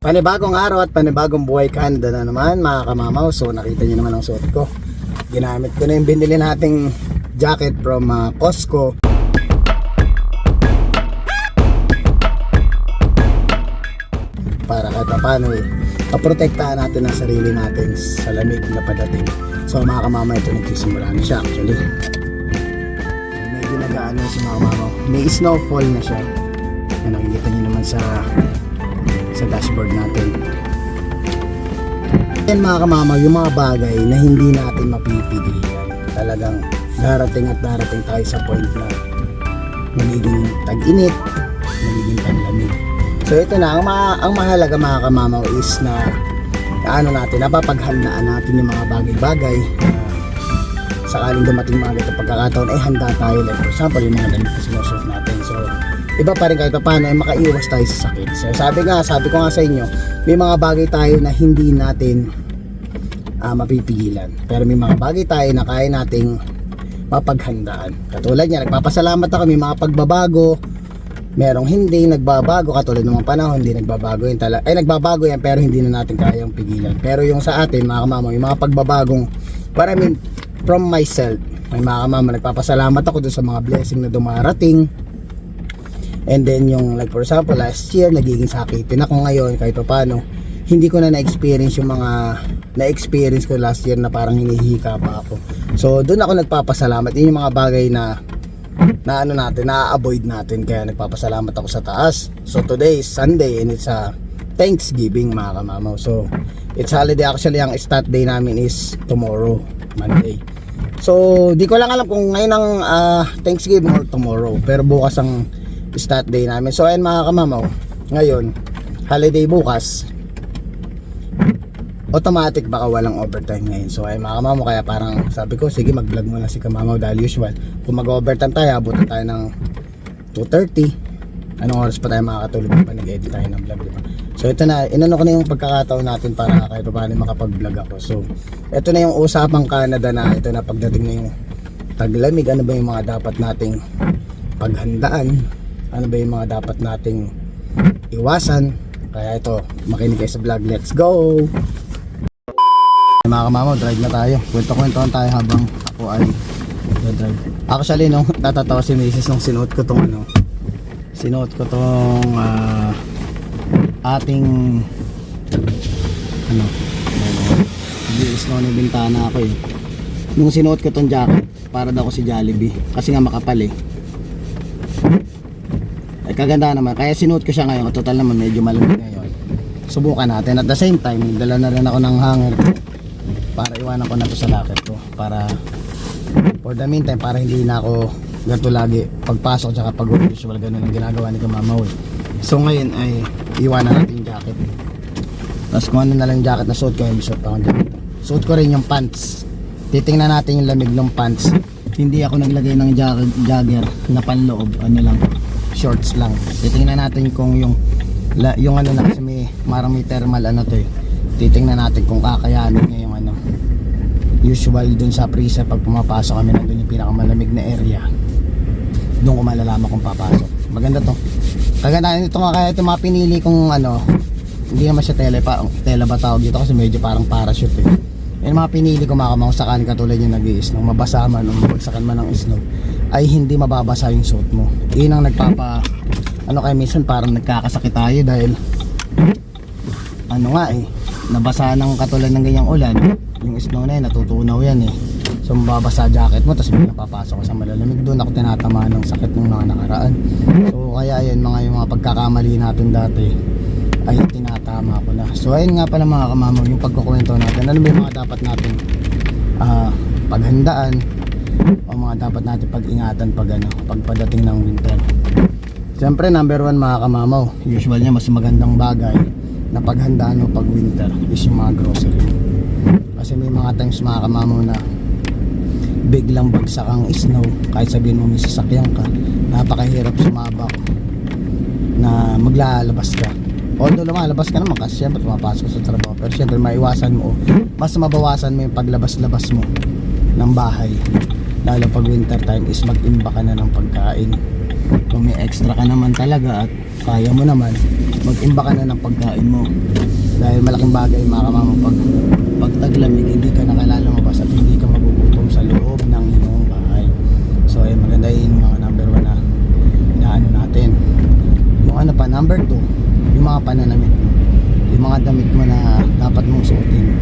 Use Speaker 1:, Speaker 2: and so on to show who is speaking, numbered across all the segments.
Speaker 1: Panibagong araw at panibagong buhay kanda na naman mga kamamaw. So nakita niyo naman ang suot ko. Ginamit ko na yung binili nating jacket from uh, Costco. Para kahit pa paano eh, paprotektahan natin ang sarili natin sa lamig na padating. So mga kamamaw, ito nagsisimula na siya actually. Medyo nag-ano si mga kamamaw. May snowfall na siya. Yan nakikita niyo naman sa sa dashboard natin. Yan mga kamama, yung mga bagay na hindi natin mapipigilan. Talagang darating at darating tayo sa point na magiging tag-init, magiging tag-lamig. So ito na, ang, ma- ang mahalaga mga kamamaw is na, ano natin, napapaghandaan natin yung mga bagay-bagay sakaling dumating mga ganito pagkakataon ay handa tayo like for example yung mga damit na sinusuot natin so iba pa rin kahit pa paano ay makaiwas tayo sa sakit. So sabi nga sabi ko nga sa inyo may mga bagay tayo na hindi natin ah, mapipigilan. Pero may mga bagay tayo na kaya nating mapaghandaan. Katulad niya nagpapasalamat ako may mga pagbabago. Merong hindi nagbabago katulad ng mga panahon hindi nagbabago yun tala ay nagbabago yan pero hindi na natin kayang pigilan. Pero yung sa atin mga kamama yung mga pagbabagong para I mean, from myself may mga kamama nagpapasalamat ako dun sa mga blessing na dumarating and then yung like for example last year nagiging sakitin ako ngayon kahit pa paano hindi ko na na-experience yung mga na-experience ko last year na parang hinihika pa ako. So doon ako nagpapasalamat. Yun yung mga bagay na na ano natin, na-avoid natin. Kaya nagpapasalamat ako sa taas. So today is Sunday and it's a Thanksgiving mga kamamaw. So it's holiday. Actually ang start day namin is tomorrow Monday. So di ko lang alam kung ngayon ang ah, Thanksgiving or tomorrow. Pero bukas ang start day namin so ayun mga kamamaw ngayon holiday bukas automatic baka walang overtime ngayon. So ay mga kamamo kaya parang sabi ko sige mag-vlog muna si kamamaw dahil usual. Kung mag-overtime tayo, abutan tayo ng 2.30. Anong oras pa tayo makakatulog pa nag-edit tayo ng vlog, di ba? So ito na, inano ko na yung pagkakataon natin para kahit pa paano makapag-vlog ako. So ito na yung usapang Canada na ito na pagdating na yung taglamig, ano ba yung mga dapat nating paghandaan? Ano ba yung mga dapat nating iwasan? Kaya ito, makinig kayo sa vlog. Let's go! Mga kamamaw, drive na tayo. Kwento-kwentuhan tayo habang ako ay drive. Actually, no, natatawa si Mrs. nung sinuot ko tong ano, sinuot ko tong ah, ating ano, hindi snow ni bintana ako eh. Nung sinuot ko tong jacket, para daw ako si Jollibee. Kasi nga makapal eh. Kaganda naman. Kaya sinuot ko siya ngayon. Total naman medyo malamig ngayon. Subukan natin. At the same time, dala na rin ako ng hanger para iwanan ko na to sa locker ko para for the meantime para hindi na ako ganito lagi pagpasok tsaka pag usual ganun ang ginagawa ni Kamamaw eh. so ngayon ay iwanan natin yung jacket tapos kung ano na lang yung jacket na suot ko yung suot ako dyan suot ko rin yung pants titingnan natin yung lamig ng pants hindi ako naglagay ng jacket, jagger na panloob ano lang shorts lang. Titingnan natin kung yung la, yung ano na kasi may marang may thermal ano to eh. Titingnan natin kung kakayanin niya yung ano. Usual dun sa freezer pag pumapasok kami nandun yung pinakamalamig na area. Doon ko malalaman kung papasok. Maganda to. Kagandaan ito nga kaya ito mga pinili kong ano hindi naman siya tele, pa, tele ba tawag dito? Kasi medyo parang parachute eh. Yung mga pinili ko mga sakaling katulad yung nag snow mabasa man o mabagsakan man ng snow ay hindi mababasa yung suot mo. Yun ang nagpapa ano kaya minsan parang nagkakasakit tayo dahil ano nga eh nabasa ng katulad ng ganyang ulan. Yung snow na yun natutunaw yan eh. So mababasa jacket mo tapos biglang papasok sa malalamig doon. Ako tinatamaan ng sakit ng mga nakaraan. So kaya yan mga yung mga pagkakamali natin dati ay tinatama ko na. So ayun nga pala mga kamamaw yung pagkukwento natin. Ano ba yung mga dapat natin ah, paghandaan o mga dapat natin pag-ingatan pag ano pagpadating ng winter. Siyempre number one mga kamamaw Usual niya mas magandang bagay Na paghandaan mo pag winter Is yung mga grocery. Kasi may mga times mga kamamaw na Biglang bagsak ang snow. Kahit sabihin mo may sasakyan ka Napakahirap sumabak Na maglalabas ka. Although lumalabas ka naman kasi syempre pumapasok sa trabaho. Pero syempre maiwasan mo Mas mabawasan mo yung paglabas-labas mo Ng bahay Lalo pag winter time is mag-imba ka na ng pagkain. Kung may extra ka naman talaga at kaya mo naman mag-imba ka na ng pagkain mo. Dahil malaking bagay mga kamama pag pag taglamig hindi ka nakalalabas at hindi ka magugutom sa loob ng iyong bahay. So ayun maganda yun yung mga number 1 na inaano natin. Yung ano pa number 2 yung mga pananamit mo yung mga damit mo na dapat mong suotin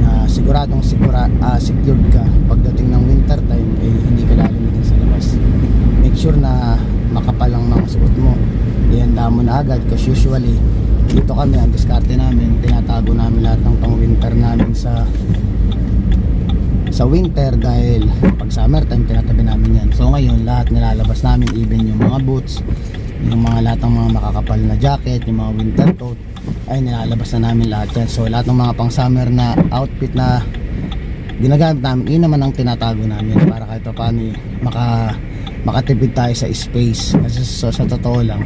Speaker 1: na siguradong sigura, ah, secured ka. Pagdating ng winter time eh hindi ka lalamigin sa labas. Make sure na makapal ang mga suot mo. Ihanda mo na agad kasi usually dito kami ang diskarte namin tinatago namin lahat ng pang winter namin sa sa winter dahil pag summer time tinatabi namin yan. So ngayon lahat nilalabas namin even yung mga boots yung mga lahat ng mga makakapal na jacket yung mga winter coat ay nilalabas na namin lahat yan. So lahat ng mga pang summer na outfit na ginagamit namin yun naman ang tinatago namin para kahit pa paano eh, maka makatipid tayo sa space. Kasi so, sa totoo lang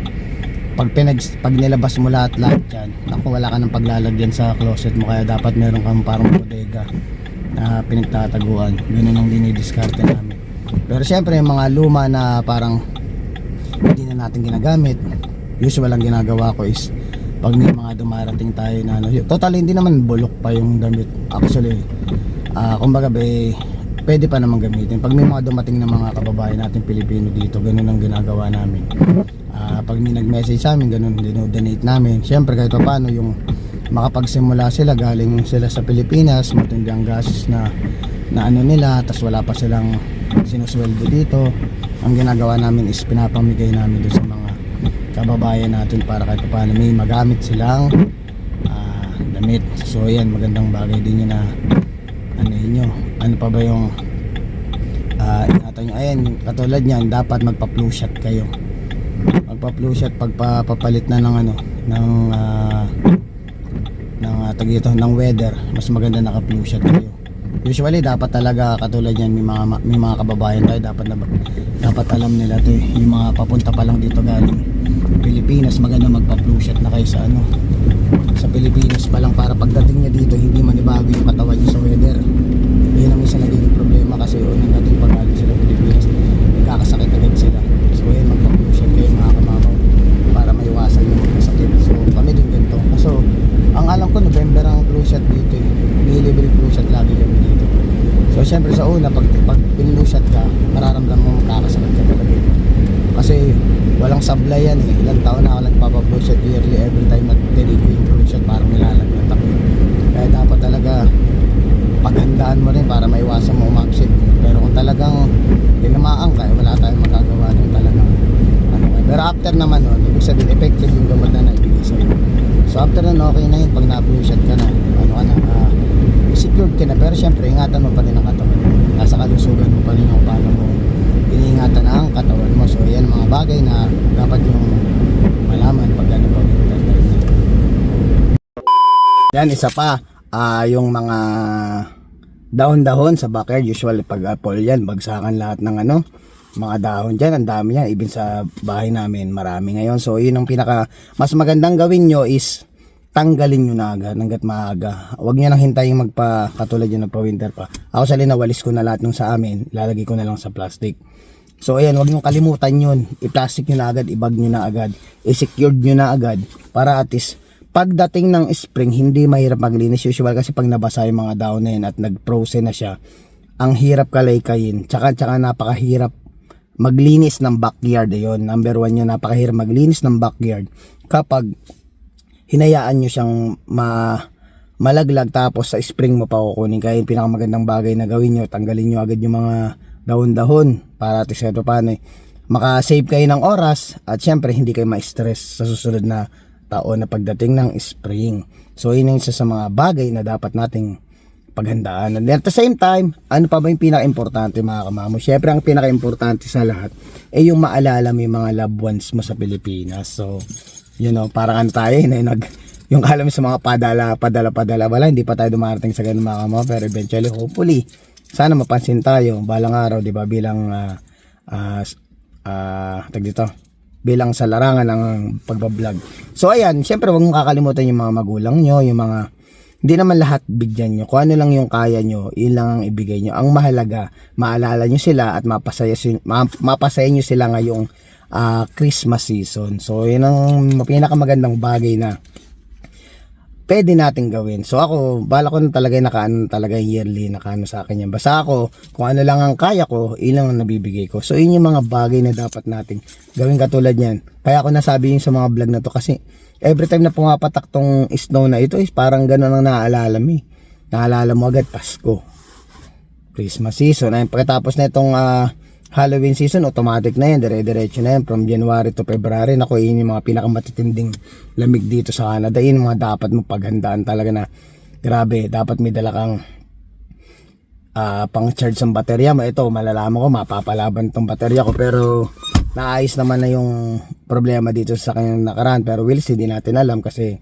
Speaker 1: pag pinag pag nilabas mo lahat lahat yan naku wala ka ng paglalagyan sa closet mo. Kaya dapat meron kang parang bodega na pinagtataguan. Ganun ang dinidiskarte namin. Pero syempre yung mga luma na parang hindi na natin ginagamit usual ang ginagawa ko is pag may mga dumarating tayo na ano totally hindi naman bulok pa yung damit. Actually ah kumbaga be pwede pa naman gamitin. Pag may mga dumating na mga kababayan natin Pilipino dito ganun ang ginagawa namin. Ah, pag may nag-message sa amin ganun dinodonate namin. Syempre kahit pa paano yung makapagsimula sila galing sila sa Pilipinas matindi ang gastos na na ano nila tas wala pa silang sinusweldo dito. Ang ginagawa namin is pinapamigay namin doon sa mga kababayan natin para kahit pa paano may magamit silang ah, damit so yan magandang bagay din yun na ano yun ano pa ba yung ah ingatan nyo? Ayan katulad nyan dapat magpa flu shot kayo. Magpa flu shot pagpapalit na ng ano ng ah, ng uh, tag ng weather mas maganda naka flu shot kayo. Usually dapat talaga katulad yan may mga may mga kababayan tayo dapat na, dapat alam nila to eh. yung mga papunta pa lang dito galing Pilipinas maganda magpa flu shot na kayo sa ano sa Pilipinas pa lang para pagdating niya dito hindi manibago yung katawan niya sa weather. Yun ang isa nagiging problema kasi unang dating pag sila Pilipinas. Nagkakasakit agad sila. So yun magpa flu shot kayo mga kamamaw para maiwasan yung magkasakit so kami din ganito. So ang alam ko November ang flu shot dito eh. May libre flu shot lagi kami dito. So syempre sa una pag, pag pinlu shot ka mararamdaman mo magkakasakit ka talaga kasi walang sablay yan eh. Ilang taon na ako nagpapa-flu shot yearly every time tinig ko yung flu shot parang nilalagyan ako kaya dapat talaga paghandaan mo rin para maiwasan mo umabsent pero kung talagang tinamaan ka eh, wala tayong magagawa nung talagang ano pero after naman nun ibig sabihin effective yung gamot na naibigay sa'yo. So after nun okay na yun. Pag na-flu shot ka na ano ka na ah, secured ka na. Pero syempre ingatan mo pa rin ang katawan. Nasa kalusugan mo pa rin yung paano mo iniingatan ang katawan mo. So yan mga bagay na dapat yung malaman pag ano pag na. yan isa pa ah yung mga dahon-dahon sa backyard usually pag apple yan bagsakan lahat ng ano mga dahon dyan. Ang dami yan. Even sa bahay namin marami ngayon. So yun ang pinaka mas magandang gawin nyo is tanggalin nyo na agad hanggat maaga. Huwag nyo nang hintayin magpa katulad yun pa winter pa. Ako sa nawalis ko na lahat nung sa amin ilalagay ko na lang sa plastic so ayan huwag nyo kalimutan yun. I-plastic nyo na agad i-bag nyo na agad. I-secured nyo na agad para at least pagdating ng spring hindi mahirap maglinis usual kasi pag nabasa yung mga daon na yun at nag-frozen na siya ang hirap kalaykayin. Tsaka tsaka napakahirap maglinis ng backyard. Ayun number one yun napakahirap maglinis ng backyard kapag hinayaan nyo siyang ma malaglag tapos sa spring mo pa kukunin. Kaya yung pinakamagandang bagay na gawin nyo tanggalin nyo agad yung mga dahon-dahon para least paano eh, makasave kayo ng oras at syempre hindi kayo ma-stress sa susunod na taon na pagdating ng spring so yun yung isa sa mga bagay na dapat nating paghandaan. And at the same time, ano pa ba yung pinaka-importante mga kamamo? Syempre, ang pinaka-importante sa lahat ay yung maalala mo yung mga loved ones mo sa Pilipinas. So, you know, parang ano tayo, na yung, nag, yung alam sa mga padala, padala, padala, wala, hindi pa tayo dumarating sa ganun mga kamamo, pero eventually, hopefully, sana mapansin tayo, balang araw, di ba, bilang, ah, ah, ah, tag dito, bilang sa larangan ng pagbablog. So, ayan, syempre, huwag mong kakalimutan yung mga magulang nyo, yung mga hindi naman lahat bigyan nyo. Kung ano lang yung kaya nyo, yun lang ang ibigay nyo. Ang mahalaga, maalala nyo sila at mapasaya, mapasaya nyo sila ngayong ah, Christmas season. So, yun ang pinakamagandang bagay na pwede natin gawin. So ako, bala ko na talaga nakaano talaga yearly nakaano sa akin yan. Basta ako, kung ano lang ang kaya ko, ilang ang nabibigay ko. So yun yung mga bagay na dapat nating gawin katulad yan. Kaya ako nasabi yun sa mga vlog na to kasi every time na pumapatak tong snow na ito is parang ganun ang naaalala mo eh. Naalala mo agad Pasko. Christmas season. Ayun, pagkatapos na itong ah, Halloween season, automatic na yan. Dire-diretso na yan from January to February. Naku, yun yung mga pinakamatitinding lamig dito sa Canada. Yun mga dapat mo paghandaan talaga na grabe. Dapat may dala kang ah, pang-charge ng baterya mo. Ito, malalaman ko, mapapalaban tong baterya ko. Pero naayos naman na yung problema dito sa kanyang nakaraan. Pero we'll see, di natin alam kasi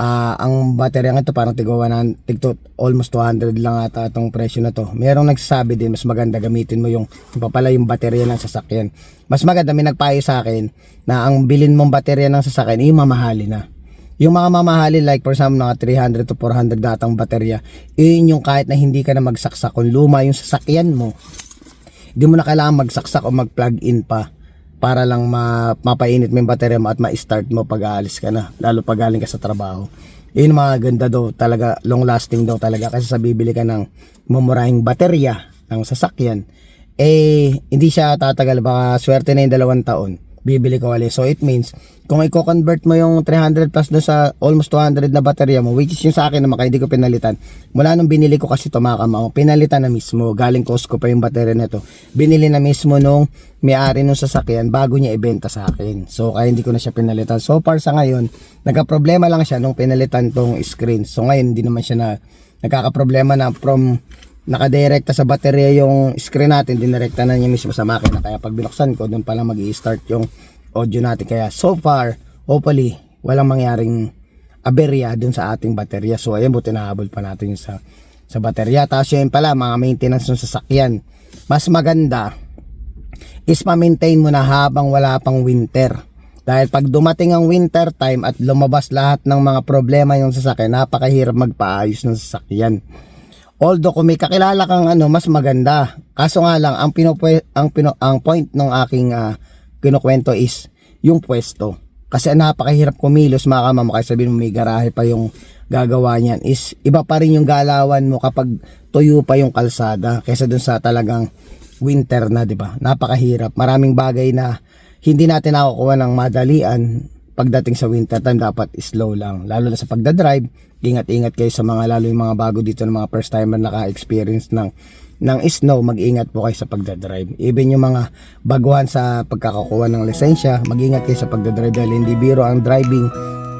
Speaker 1: Ah, ang baterya ito parang tigawa na tigto almost 200 lang ata itong presyo na to. Merong nagsasabi din mas maganda gamitin mo yung pala yung baterya ng sasakyan. Mas maganda may nagpayo sa akin na ang bilin mong baterya ng sasakyan yung mamahali na. Yung mga mamahali like for example mga 300 to 400 datang baterya, yun yung kahit na hindi ka na magsaksak kung luma yung sasakyan mo, hindi mo na kailangan magsaksak o mag-plug in pa para lang ma mapainit mo yung baterya mo at ma-start mo pag aalis ka na lalo pag galing ka sa trabaho. Yun mga ganda daw talaga long lasting daw talaga kasi sa bibili ka ng mumurahing baterya ng sasakyan eh hindi siya tatagal baka swerte na yung dalawang taon bibili ko ulit. So it means kung i-convert mo yung 300 plus doon sa almost 200 na baterya mo which is yung sa akin naman kaya hindi ko pinalitan. Mula nung binili ko kasi tumakama ako pinalitan na mismo. Galing Costco pa yung baterya nito binili na mismo nung may-ari nung sasakyan bago niya ibenta sa akin. So kaya hindi ko na siya pinalitan. So far sa ngayon nagka-problema lang siya nung pinalitan tong screen. So ngayon hindi naman siya na nagkaka-problema na from nakadirekta sa baterya yung screen natin dinirekta na niya mismo sa makina. Kaya pag binuksan ko doon pa lang mag start yung audio natin. Kaya so far hopefully walang mangyaring aberya dun sa ating baterya. So ayan buti nahabol pa natin sa sa baterya. Tapos yun pala mga maintenance ng sasakyan. Mas maganda is ma-maintain mo na habang wala pang winter. Dahil pag dumating ang winter time at lumabas lahat ng mga problema yung sasakyan napakahirap magpaayos ng sasakyan Although kung may kakilala kang ano, mas maganda. Kaso nga lang, ang, pinopwe, ang, pino, ang point ng aking uh, kinukwento is yung pwesto. Kasi napakahirap kumilos mga kamama. Kaya sabihin mo may garahe pa yung gagawa niyan. Is iba pa rin yung galawan mo kapag tuyo pa yung kalsada. Kaysa dun sa talagang winter na, di ba? Napakahirap. Maraming bagay na hindi natin nakukuha ng madalian pagdating sa winter time dapat slow lang. Lalo na sa pagdadrive. Ingat-ingat kayo sa mga lalo yung mga bago dito ng mga first timer naka-experience ng ng snow. Mag-ingat po kayo sa pagdadrive. Even yung mga baguhan sa pagkakakuha ng lisensya mag-ingat kayo sa pagdadrive dahil hindi biro ang driving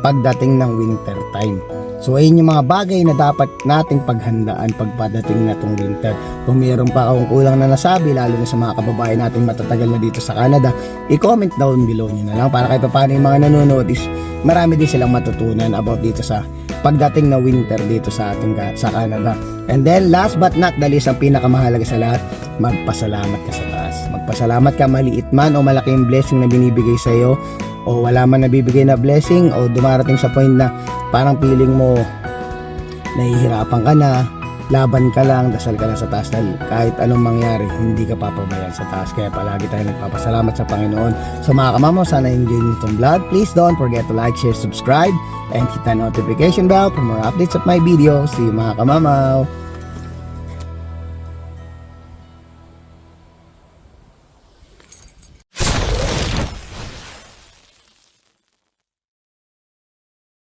Speaker 1: pagdating ng winter time So ayun yung mga bagay na dapat nating paghandaan pagpadating na tong winter. Kung mayroon pa akong kulang na nasabi, lalo na sa mga kababayan nating matatagal na dito sa Canada, i-comment down below nyo na lang para kahit paano yung mga nanonood is marami din silang matutunan about dito sa pagdating na winter dito sa ating sa Canada. And then last but not the least, ang pinakamahalaga sa lahat, magpasalamat ka sa taas. Magpasalamat ka maliit man o malaking blessing na binibigay sa iyo o wala man nabibigay na blessing o dumarating sa point na parang feeling mo nahihirapan ka na laban ka lang, dasal ka lang sa taas dahil kahit anong mangyari, hindi ka papabayaan sa taas. Kaya palagi tayo nagpapasalamat sa Panginoon. So mga kamamo, sana enjoy nyo itong vlog. Please don't forget to like, share, subscribe, and hit the notification bell for more updates of my video. See you mga kamamaw!